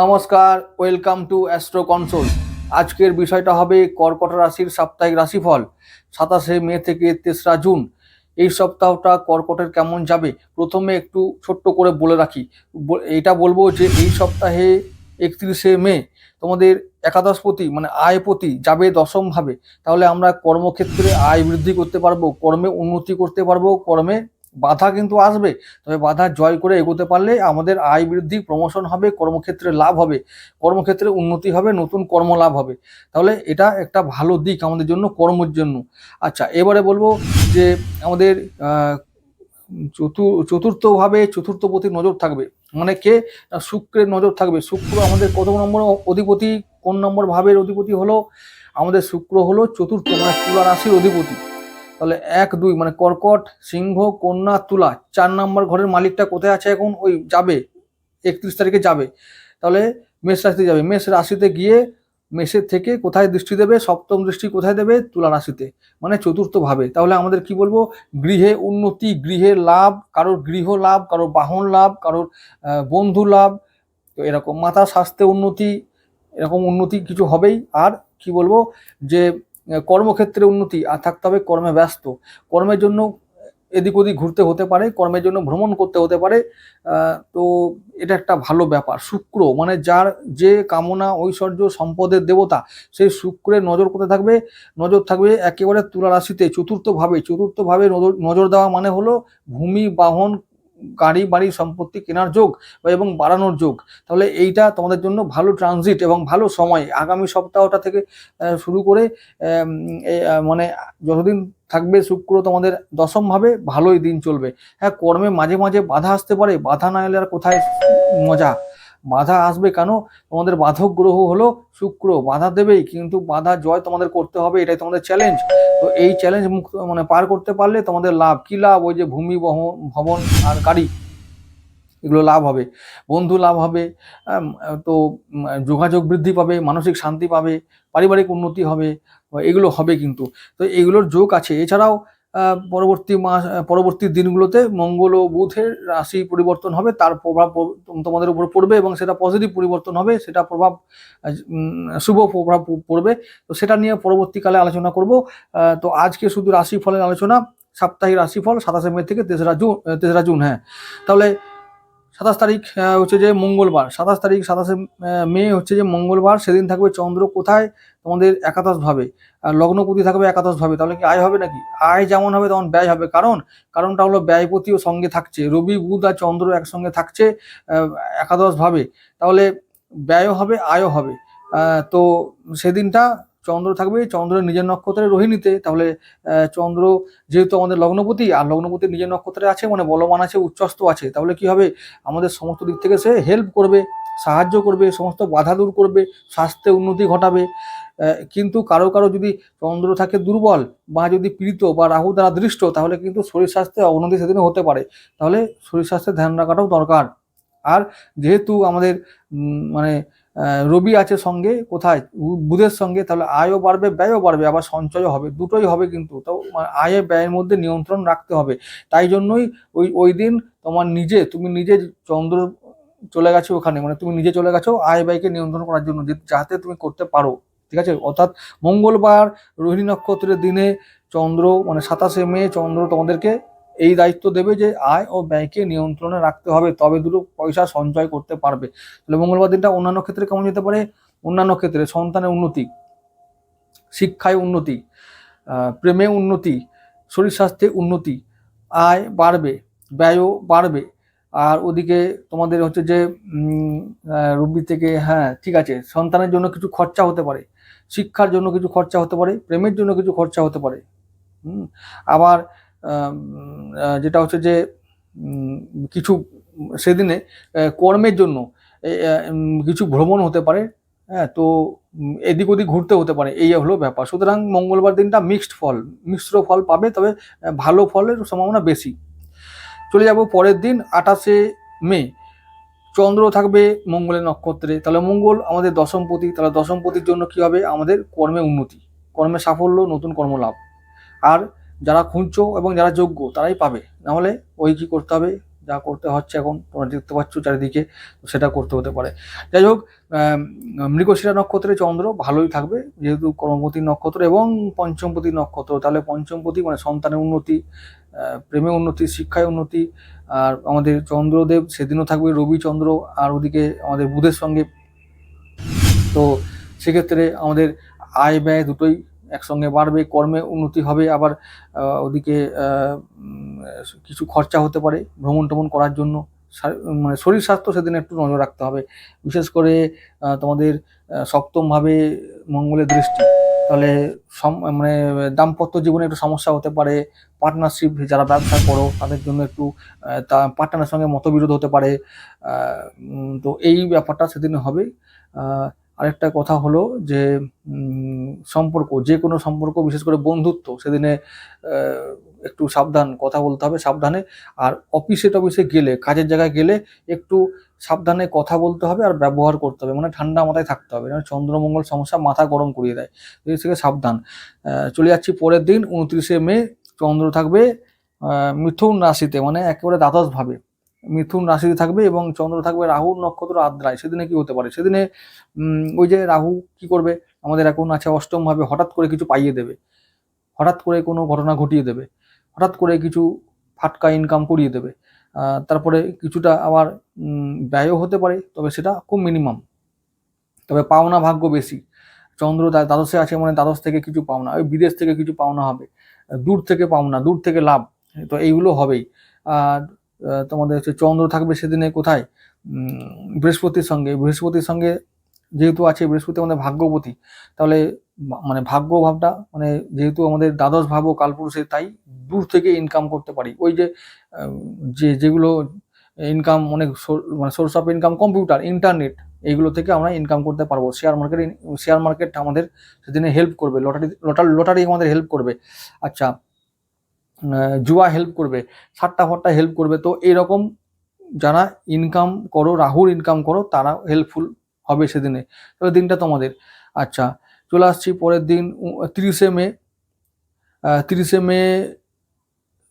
নমস্কার, welcome to astro console. আজকের বিষয়টা হবে কর্কট রাশির সাপ্তাহিক রাশিফল, সাতাশে মে থেকে তেসরা জুন। এই সপ্তাহটা কর্কটের কেমন যাবে? প্রথমে একটু ছোট্ট করে বলে রাখি। এটা বলব যে এই সপ্তাহে একত্রিশে মে তোমাদের একাদশপতি মানে আয়পতি যাবে দশমভাবে তাহলে আমরা কর্মক্ষেত্রে আয় বৃদ্ধি করতে পারব, কর্মে উন্নতি করতে পারব, কর্মে বাধা কিন্তু আসবে, তবে বাধা জয় করে এগোতে পারলে আমাদের আয় বৃদ্ধি প্রমোশন হবে, কর্মক্ষেত্রে লাভ হবে, কর্মক্ষেত্রে উন্নতি হবে, নতুন কর্ম লাভ হবে। তাহলে এটা একটা ভালো দিক আমাদের জন্য, কর্মের জন্য। আচ্ছা এবারে বলব যে আমাদের চতু, চতুর্থভাবে চতুর্থপতির নজর থাকবে। মানে কে? শুক্রের নজর থাকবে। শুক্র আমাদের কত নম্বর অধিপতি? কোন নম্বর ভাবের অধিপতি হলো? আমাদের শুক্র হলো চতুর্থ মানে তুলা রাশির অধিপতি। তাহলে এক, দুই মানে কর্কট, সিংহ, কন্যা, তুলা, চার নম্বর ঘরের মালিকটা কোথায় আছে এখন? ওই যাবে, একত্রিশ তারিখে যাবে। তাহলে মেষ রাশিতে যাবে। মেষ রাশিতে গিয়ে মেষের থেকে কোথায় দৃষ্টি দেবে? সপ্তম দৃষ্টি কোথায় দেবে? তুলা রাশিতে মানে চতুর্থ ভাবে তাহলে আমাদের কি বলব? গৃহে উন্নতি, গৃহে লাভ, কারোর গৃহ লাভ, কারোর বাহন লাভ, কারোর বন্ধু লাভ, তো এরকম মাথা স্বাস্থ্যে উন্নতি, এরকম উন্নতি কিছু হবেই। আর কি বলব? যে কর্মক্ষেত্রে উন্নতি, আর থাকতে হবে কর্মে ব্যস্ত। কর্মের জন্য এদিক ওদিক ঘুরতে হতে পারে, কর্মের জন্য ভ্রমণ করতে হতে পারে। তো এটা একটা ভালো ব্যাপার। শুক্র মানে যার যে কামনা, ঐশ্বর্য, সম্পদের দেবতা সেই শুক্রের নজর কোথায় থাকবে? নজর থাকবে একেবারে তুলা রাশিতে। চতুর্থ ভাবে চতুর্থ ভাবে নজর নজর দেওয়া মানে হলো ভূমি, বাহন গাড়ি, বাড়ি সম্পত্তি কেনার যোগ এবং বাড়ানোর যোগ। তাহলে এইটা তোমাদের জন্য ভালো ট্রানজিট এবং ভালো সময়। আগামী সপ্তাহটা থেকে শুরু করে মানে যতদিন থাকবে শুক্র তোমাদের দশমভাবে ভালোই দিন চলবে। হ্যাঁ কর্মে মাঝে মাঝে বাধা আসতে পারে। বাধা না এলে আর কোথায় মজা? বাধা আসবে কেন? তোমাদের বাধক গ্রহ হলো শুক্র। বাধা দেবেই, কিন্তু বাধা জয় তোমাদের করতে হবে, এটাই তোমাদের চ্যালেঞ্জ তো এই চ্যালেঞ্জ মুক্ত মানে পার করতে পারলে তোমাদের লাভ। কি লাভ? ওই যে ভূমি ভবন আর গাড়ি, এগুলো লাভ হবে। বন্ধু লাভ হবে তো যোগাযোগ বৃদ্ধি পাবে, মানসিক শান্তি পাবে, পারিবারিক উন্নতি হবে, এগুলো হবে কিন্তু। তো এগুলোর যোগ আছে। এছাড়াও পরবর্তী মাস পরবর্তী দিনগুলোতে মঙ্গল ও বুধের রাশি পরিবর্তন হবে, তার প্রভাব তোমাদের উপর পড়বে এবং সেটা পজিটিভ পরিবর্তন হবে, সেটা প্রভাব শুভ প্রভাব পড়বে। তো সেটা নিয়ে পরবর্তীকালে আলোচনা করব। তো আজকে শুধু রাশিফলের আলোচনা, সাপ্তাহিক রাশিফল সাতাশে মে থেকে তেসরা জুন তেসরা জুন হ্যাঁ। তাহলে সাতাশ তারিখ হচ্ছে যে মঙ্গলবার। সাতাশ তারিখ সাতাশে মে হচ্ছে যে মঙ্গলবার। সেদিন থাকবে চন্দ্র কোথায়? তোমাদের একাদশ ভাবে আর লগ্নপতি থাকবে একাদশ ভাবে তাহলে কি আয় হবে নাকি? আয় যেমন হবে তেমন ব্যয় হবে। কারণ কারণটা হলো ব্যয়পতিও সঙ্গে থাকছে। রবি বুধ আর চন্দ্র একসঙ্গে থাকছে আহ, একাদশ ভাবে তাহলে ব্যয়ও হবে আয়ও হবে। তো সেদিনটা চন্দ্র থাকবে, চন্দ্রের নিজের নক্ষত্রে রোহিণীতে, তাহলে চন্দ্র যেহেতু আমাদের লগ্নপতি, আর লগ্নপতি নিজের নক্ষত্রে আছে মানে বলবান আছে উচ্চস্ত আছে, তাহলে কি হবে? আমাদের সমস্ত দিক থেকে সে হেল্প করবে, সাহায্য করবে, সমস্ত বাধা দূর করবে, স্বাস্থ্যে উন্নতি ঘটাবে। কিন্তু কারও কারও যদি চন্দ্র থাকে দুর্বল বা যদি পীড়িত বা রাহু দ্বারা দৃষ্ট, তাহলে কিন্তু শরীর স্বাস্থ্যে অবনতি সেদিনে হতে পারে। তাহলে শরীর স্বাস্থ্যে ধ্যান রাখাটাও দরকার। আর যেহেতু আমাদের মানে রবি আছে সঙ্গে, কোথায়? বুধের সঙ্গে, তাহলে আয়ও বাড়বে, ব্যয়ও বাড়বে, আবার সঞ্চয়ও হবে, দুটোই হবে কিন্তু। তো মানে আয় ব্যয়ের মধ্যে নিয়ন্ত্রণ রাখতে হবে। তাই জন্যই ওই ওই দিন তোমার নিজে, তুমি নিজে চন্দ্র চলে গেছো ওখানে মানে তুমি নিজে চলে গেছো আয় ব্যয়কে নিয়ন্ত্রণ করার জন্য যাতে তুমি করতে পারো, ঠিক আছে? অর্থাৎ মঙ্গলবার, রোহিণী নক্ষত্রের দিনে চন্দ্র মানে সাতাশে মে, চন্দ্র তোমাদেরকে এই দায়িত্ব দেবে যে আয় ও ব্যয়কে নিয়ন্ত্রণে রাখতে হবে তবে দুটো পয়সা সঞ্চয় করতে পারবে। তাহলে মঙ্গলবার দিনটা অন্যান্য ক্ষেত্রে কেমন যেতে পারে? অন্যান্য ক্ষেত্রে সন্তানের উন্নতি শিক্ষায় উন্নতি প্রেমে উন্নতি শরীর স্বাস্থ্যে উন্নতি আয় বাড়বে ব্যয়ও বাড়বে। আর ওদিকে তোমাদের হচ্ছে যে রবি থেকে হ্যাঁ ঠিক আছে সন্তানের জন্য কিছু খরচা হতে পারে শিক্ষার জন্য কিছু খরচা হতে পারে প্রেমের জন্য কিছু খরচা হতে পারে। হুম, আবার যেটা হচ্ছে যে কিছু, সেদিনে কর্মের জন্য কিছু ভ্রমণ হতে পারে হ্যাঁ তো এদিক ওদিক ঘুরতে হতে পারে, এই হলো ব্যাপার। সুতরাং মঙ্গলবার দিনটা মিক্সড ফল, মিশ্র ফল পাবে, তবে ভালো ফলের সম্ভাবনা বেশি। চলে যাব পরের দিন, আঠাশে মে। চন্দ্র থাকবে মঙ্গলের নক্ষত্রে, তাহলে মঙ্গল আমাদের দশমপতি তাহলে দশমপতির জন্য কি হবে? আমাদের কর্মে উন্নতি, কর্মে সাফল্য, নতুন কর্মলাভ। আর যারা খুঁজছো এবং যারা যোগ্য, তারাই পাবে। নাহলে ওই কি করতে হবে, যা করতে হচ্ছে এখন, তোমরা দেখতে পাচ্ছ চারিদিকে, সেটা করতে হতে পারে। যাই হোক মৃগশিরা নক্ষত্রে চন্দ্র ভালোই থাকবে, যেহেতু কর্মপতি নক্ষত্র এবং পঞ্চমপতি নক্ষত্র, তাহলে পঞ্চমপতি মানে সন্তানের উন্নতি প্রেমে উন্নতি শিক্ষায় উন্নতি, আর আমাদের চন্দ্রদেব সেদিনও থাকবে রবিচন্দ্র আর ওদিকে আমাদের বুধের সঙ্গে। তো সেক্ষেত্রে আমাদের আয় ব্যয় দুটোই একসঙ্গে বাড়বে, কর্মে উন্নতি হবে, আবার ওদিকে কিছু খরচা হতে পারে ভ্রমণ টমন করার জন্য। মানে শরীর স্বাস্থ্য সেদিন একটু নজর রাখতে হবে। বিশেষ করে তোমাদের সপ্তমভাবে মঙ্গলের দৃষ্টি। তাহলে মানে দাম্পত্য জীবনে একটু সমস্যা হতে পারে। পার্টনারশিপ যারা ব্যবসা করো, তাদের জন্য একটু তা পার্টনারের সঙ্গে মতবিরোধ হতে পারে। তো এই ব্যাপারটা সেদিন হবে। আরেকটা কথা হলো যে সম্পর্ক, যে কোনো সম্পর্ক, বিশেষ করে বন্ধুত্ব, সেদিনে একটু সাবধান কথা বলতে হবে, সাবধানে। আর অফিসে টফিসে গেলে, কাজের জায়গায় গেলে একটু সাবধানে কথা বলতে হবে আর ব্যবহার করতে হবে। মানে ঠান্ডা মাথায় থাকতে হবে। মানে চন্দ্রমঙ্গল সমস্যা মাথা গরম করিয়ে দেয়। এই থেকে সাবধান। চলে যাচ্ছি পরের দিন, উনত্রিশে মে, চন্দ্র থাকবে মিথুন রাশিতে। মানে একেবারে দ্বাদশ ভাবে মিথুন রাশিতে থাকবে এবং চন্দ্র থাকবে রাহু নক্ষত্র আদ্রায়। সেদিনে কি হতে পারে? সেদিনে ওই যে রাহু কি করবে? আমাদের এখন আছে অষ্টম ভাবে, হঠাৎ করে কিছু পাইয়ে দেবে। হঠাৎ করে কোনো ঘটনা ঘটিয়ে দেবে। হঠাৎ করে কিছু ফাটকা ইনকাম করিয়ে দেবে। তারপরে কিছুটা আবার ব্যয়ও হতে পারে, তবে সেটা খুব মিনিমাম তবে পাওনা ভাগ্য বেশি। চন্দ্র দ্বাদশে আছে মানে দ্বাদশ থেকে কিছু পাওনা, ওই বিদেশ থেকে কিছু পাওনা হবে। দূর থেকে পাওনা, দূর থেকে লাভ, তো এইগুলো হবেই। আর তোমাদের হচ্ছে চন্দ্র থাকবে সেদিনে কোথায়? বৃহস্পতির সঙ্গে। বৃহস্পতির সঙ্গে যেহেতু আছে, বৃহস্পতি আমাদের ভাগ্যবতী। তাহলে মানে ভাগ্য ভাবটা মানে যেহেতু আমাদের দ্বাদশ ভাবও কালপুরুষে তাই দূর থেকে ইনকাম করতে পারি। ওই যে যে যেগুলো ইনকাম অনেক মানে source of income computer internet এইগুলো থেকে আমরা ইনকাম করতে পারব। শেয়ার মার্কেট শেয়ার মার্কেট আমাদের সেদিনে হেল্প করবে। লটারি লটারি লটারি আমাদের হেল্প করবে। আচ্ছা জুয়া হেল্প করবে সাট্টা ফাট্টা হেল্প করবে। তো এরকম যারা ইনকাম করো, রাহুর ইনকাম করো, তারা হেল্পফুল হবে সেদিনে। তবে দিনটা তোমাদের। আচ্ছা চলে আসছি পরের দিন তিরিশে মে। তিরিশে মে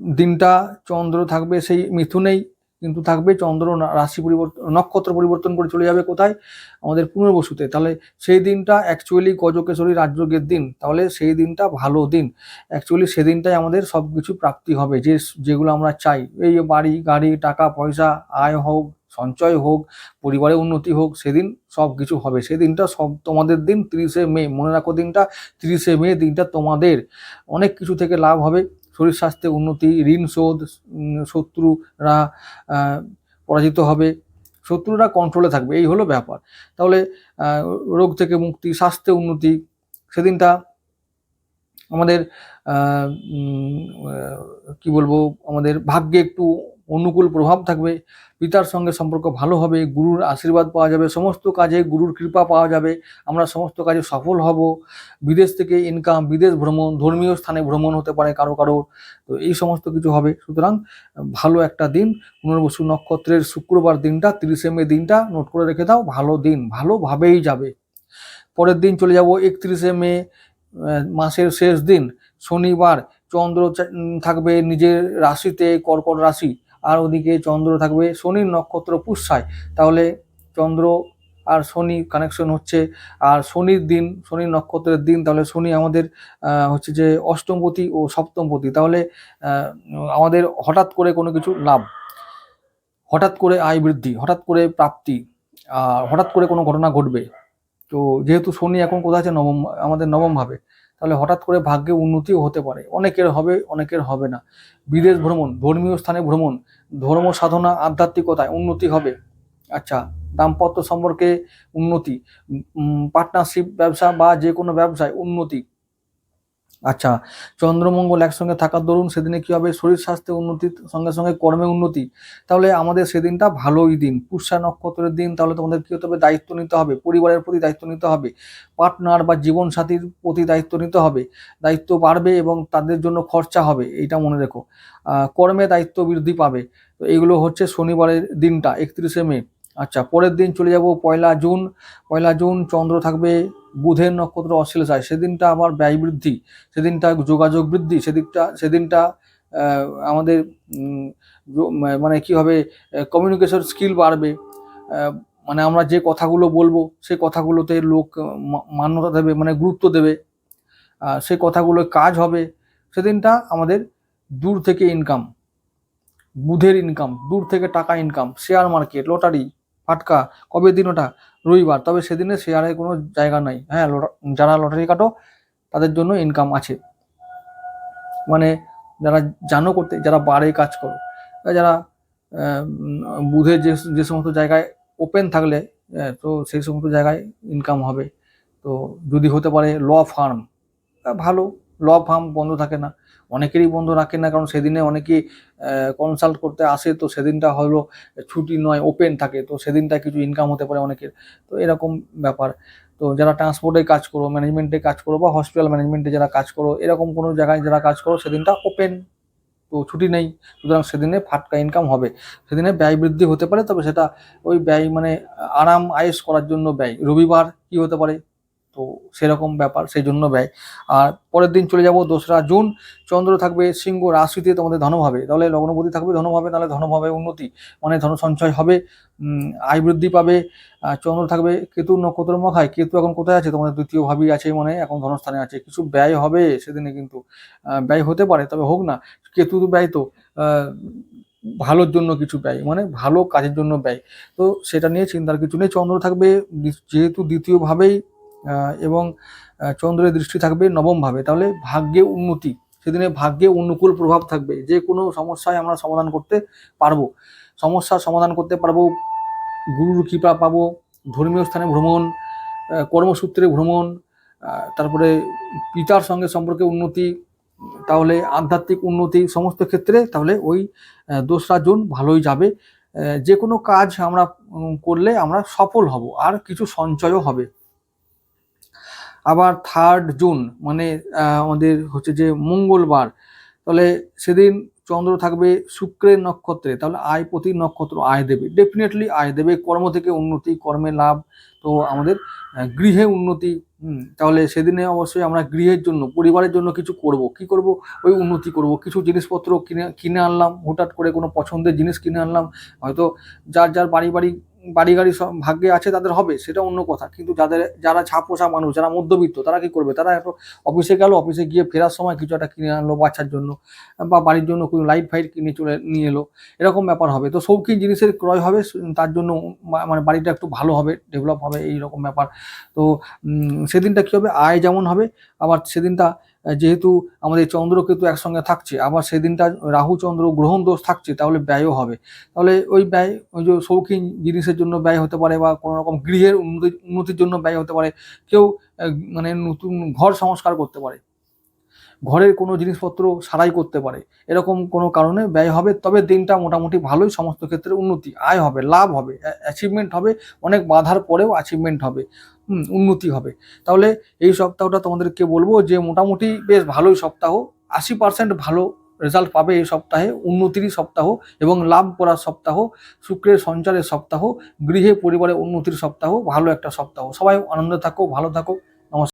দিনটা চন্দ্র থাকবে, সেই মিথুনেই। কিন্তু থাকবে চন্দ্র রাশি পরিবর্তন নক্ষত্র পরিবর্তন করে চলে যাবে কোথায়? আমাদের পুনর্বসুতে। তাহলে সেই দিনটা অ্যাকচুয়ালি গজকেশরী রাজযোগের দিন। তাহলে সেই দিনটা ভালো দিন। অ্যাকচুয়ালি সেদিনটাই আমাদের সব কিছু প্রাপ্তি হবে। যে যেগুলো আমরা চাই। এই বাড়ি, গাড়ি, টাকা, পয়সা, আয় হোক, সঞ্চয় হোক, পরিবারে উন্নতি হোক, সেদিন সব কিছু হবে সেদিনটা সব তোমাদের দিন, তিরিশে মে। মনে রাখো দিনটা, তিরিশে মে দিনটা তোমাদের। অনেক কিছু থেকে লাভ হবে। শরীর স্বাস্থ্যে উন্নতি, ঋণ শোধ শত্রুরা পরাজিত হবে। শত্রুরা কন্ট্রোলে থাকবে, এই হলো ব্যাপার। তাহলে রোগ থেকে মুক্তি, স্বাস্থ্যে উন্নতি, সেদিনটা আমাদের কি বলব, আমাদের ভাগ্যে একটু অনুকূল প্রভাব থাকবে, পিতার সঙ্গে সম্পর্ক ভালো হবে, গুরুর আশীর্বাদ পাওয়া যাবে, সমস্ত কাজে গুরুর কৃপা পাওয়া যাবে, আমরা সমস্ত কাজে সফল হব। বিদেশ থেকে ইনকাম বিদেশ ভ্রমণ, ধর্মীয় স্থানে ভ্রমণ হতে পারে কারও কারও তো এই সমস্ত কিছু হবে। সুতরাং ভালো একটা দিন, পুনর্বসু নক্ষত্রের শুক্রবার দিনটা, তিরিশে মে দিনটা নোট করে রেখে দাও, ভালো দিন, ভালোভাবেই যাবে। পরের দিন চলে যাব একত্রিশে মে মাসের শেষ দিন, শনিবার, চন্দ্র থাকবে নিজের রাশিতে কর্কট রাশি। আর ওদিকে চন্দ্র থাকবে শনির নক্ষত্র পুষ্যায়। তাহলে চন্দ্র আর শনি কানেকশন হচ্ছে। আর শনির দিন, শনির নক্ষত্রের দিন, তাহলে শনি আমাদের হচ্ছে যে অষ্টমপতি ও সপ্তমপতি। তাহলে আমাদের হঠাৎ করে কোনো কিছু লাভ, হঠাৎ করে আয় বৃদ্ধি, হঠাৎ করে প্রাপ্তি, আর হঠাৎ করে কোনো ঘটনা ঘটবে। তো যেহেতু শনি এখন কোথায় আছে? নবম, আমাদের নবম ভাবে। তাহলে হঠাৎ করে ভাগ্যে উন্নতিও হতে পারে। অনেকের হবে অনেকের হবে না। বিদেশ ভ্রমণ ধর্মীয় স্থানে ভ্রমণ ধর্ম সাধনা আধ্যাত্মিকতায় উন্নতি হবে। আচ্ছা দাম্পত্য সম্পর্কে উন্নতি পার্টনারশিপ ব্যবসা বা যে কোনো ব্যবসায় উন্নতি আচ্ছা চন্দ্রমঙ্গল একসঙ্গে থাকার দরুন সেদিনে কি হবে? শরীর স্বাস্থ্যে উন্নতির সঙ্গে সঙ্গে কর্মে উন্নতি। তাহলে আমাদের সেদিনটা ভালোই দিন। পুষ্যা নক্ষত্রের দিন, তাহলে তোমাদের কি হতে হবে? দায়িত্ব নিতে হবে। পরিবারের প্রতি দায়িত্ব নিতে হবে। পার্টনার বা জীবন সাথীর প্রতি দায়িত্ব নিতে হবে। দায়িত্ব বাড়বে এবং তাদের জন্য খরচা হবে, এইটা মনে রেখো। কর্মে দায়িত্ব বৃদ্ধি পাবে। তো এইগুলো হচ্ছে শনিবারের দিনটা, একত্রিশে মে। আচ্ছা পরের দিন চলে যাব পয়লা জুন। পয়লা জুন চন্দ্র থাকবে বুধের নক্ষত্র অশ্লেষায়। সেদিনটা আবার ব্যয় বৃদ্ধি, সেদিনটা যোগাযোগ বৃদ্ধি, সেদিকটা, সেদিনটা আমাদের মানে কি হবে কমিউনিকেশন স্কিল বাড়বে। মানে আমরা যে কথাগুলো বলব সেই কথাগুলোতে লোক মান্যতা দেবে মানে গুরুত্ব দেবে। সেই কথাগুলো কাজ হবে। সেদিনটা আমাদের দূর থেকে ইনকাম বুধের ইনকাম দূর থেকে টাকা ইনকাম শেয়ার মার্কেট লটারি ফাটকা, কবে দিন ওটা? রবিবার, তবে সেদিনে শেয়ারে কোনো জায়গা নাই। হ্যাঁ যারা লটারি কাটো, তাদের জন্য ইনকাম আছে। মানে যারা জানো করতে, যারা বারে কাজ করো যারা বুধে যে যে সমস্ত জায়গায় ওপেন থাকলে তো সেই সমস্ত জায়গায় ইনকাম হবে। তো যদি হতে পারে ল ফার্ম ভালো ল ফার্ম বন্ধ থাকে না। অনেকেরই বন্ধ রাখে না, কারণ সেদিনে অনেকেই কনসাল্ট করতে আসে, তো সেদিনটা হলো ছুটি নয় ওপেন থাকে, তো সেদিনটা কিছু ইনকাম হতে পারে অনেকের। তো এরকম ব্যাপার। তো যারা ট্রান্সপোর্টে কাজ করো ম্যানেজমেন্টে কাজ করো বা হসপিটাল ম্যানেজমেন্টে যারা কাজ করো, এরকম কোনো জায়গায় যারা কাজ করো, সেদিনটা ওপেন তো ছুটি নেই, সুতরাং সেদিনে ফাটকা ইনকাম হবে। সেদিনে ব্যয় বৃদ্ধি হতে পারে, তবে সেটা ওই ব্যয় মানে আরাম, আয়েস করার জন্য ব্যয়। রবিবার কি হতে পারে? তো সেরকম ব্যাপার সেই জন্য ব্যয়। আর পরের দিন চলে যাব দোসরা জুন। চন্দ্র থাকবে সিংহ রাশিতে, তোমাদের ধনভাবে তাহলে লগ্নপতি থাকবে ধনভাবে তাহলে ধনভাবে উন্নতি মানে ধন সঞ্চয় হবে আয় বৃদ্ধি পাবে। চন্দ্র থাকবে কেতু নক্ষত্র মখায় কেতু এখন কোথায় আছে? তোমাদের দ্বিতীয় ভাবই আছে মানে এখন ধনস্থানে আছে। কিছু ব্যয় হবে, সেদিনে কিন্তু ব্যয় হতে পারে, তবে হোক না। কেতু ব্যয় তো ভালোর জন্য কিছু ব্যয় মানে ভালো কাজের জন্য ব্যয়। তো সেটা নিয়ে চিন্তার কিছু নেই। চন্দ্র থাকবে, যেহেতু দ্বিতীয়ভাবেই এবং চন্দ্রের দৃষ্টি থাকবে নবম ভাবে তাহলে ভাগ্যে উন্নতি, সেদিনে ভাগ্যে অনুকূল প্রভাব থাকবে। যে কোনো সমস্যায় আমরা সমাধান করতে পারব। সমস্যার সমাধান করতে পারব, গুরুর কৃপা পাবো, ধর্মীয় স্থানে ভ্রমণ কর্মসূত্রে ভ্রমণ তারপরে পিতার সঙ্গে সম্পর্কে উন্নতি, তাহলে আধ্যাত্মিক উন্নতি সমস্ত ক্ষেত্রে, তাহলে ওই দোসরা জুন ভালোই যাবে। যে কোনো কাজ আমরা করলে আমরা সফল হব, আর কিছু সঞ্চয়ও হবে। আবার থার্ড জুন মানে আমাদের হচ্ছে যে মঙ্গলবার, তাহলে সেদিন চন্দ্র থাকবে শুক্রের নক্ষত্রে, তাহলে আয় প্রতি নক্ষত্র আয় দেবে। ডেফিনেটলি আয় দেবে, কর্ম থেকে উন্নতি কর্মে লাভ, তো আমাদের গৃহে উন্নতি তাহলে সেদিনে অবশ্যই আমরা গৃহের জন্য, পরিবারের জন্য কিছু করব। কি করব? ওই উন্নতি করব। কিছু জিনিসপত্র কিনে কিনে আনলাম, হুটহাট করে কোনো পছন্দের জিনিস কিনে আনলাম, হয়তো যার যার বাড়ি বাড়ি বাড়ি গাড়ি সব ভাগ্যে আছে, তাদের হবে, সেটা অন্য কথা। কিন্তু যাদের, যারা ছাপোষা মানুষ, যারা মধ্যবিত্ত, তারা কি করবে? তারা অফিসে গেল অফিসে গিয়ে ফেরার সময় কিছু একটা কিনে আনলো বাচ্চার জন্য, বা বাড়ির জন্য কোনো লাইট ফাইট কিনে চলে, নিয়ে এলো। এরকম ব্যাপার হবে। তো শৌখিন জিনিসের ক্রয় হবে, তার জন্য মানে বাড়িটা একটু ভালো হবে ডেভেলপ হবে এই রকম ব্যাপার। তো সেদিনটা কী হবে? আয় যেমন হবে, আবার সেদিনটা যেহেতু আমাদের চন্দ্র চন্দ্রকেতু একসঙ্গে থাকছে, আবার সেদিনটা রাহু, চন্দ্র, গ্রহণ দোষ থাকছে, তাহলে ব্যয়ও হবে। তাহলে ওই ব্যয়, ওই যে শৌখিন জিনিসের জন্য ব্যয় হতে পারে বা কোনো রকম গৃহের উন্নতি, উন্নতির জন্য ব্যয় হতে পারে, কেউ মানে নতুন ঘর সংস্কার করতে পারে। ঘরের কোনো জিনিসপত্র সারাই করতে পারে। এরকম কোনো কারণে ব্যয় হবে, তবে দিনটা মোটামুটি ভালোই, সমস্ত ক্ষেত্রে উন্নতি, আয় হবে, লাভ হবে অ্যাচিভমেন্ট হবে, অনেক বাধার পরেও অ্যাচিভমেন্ট হবে উন্নতি হবে। তাহলে এই সপ্তাহটা তোমাদেরকে বলব যে, মোটামুটি বেশ ভালোই সপ্তাহ, আশি পার্সেন্ট ভালো রেজাল্ট পাবে এই সপ্তাহে, উন্নতিরই সপ্তাহ এবং লাভ করার সপ্তাহ, শুক্রের সঞ্চারের সপ্তাহ, গৃহে পরিবারে উন্নতির সপ্তাহ, ভালো একটা সপ্তাহ। সবাই আনন্দে থাকো, ভালো থাকো।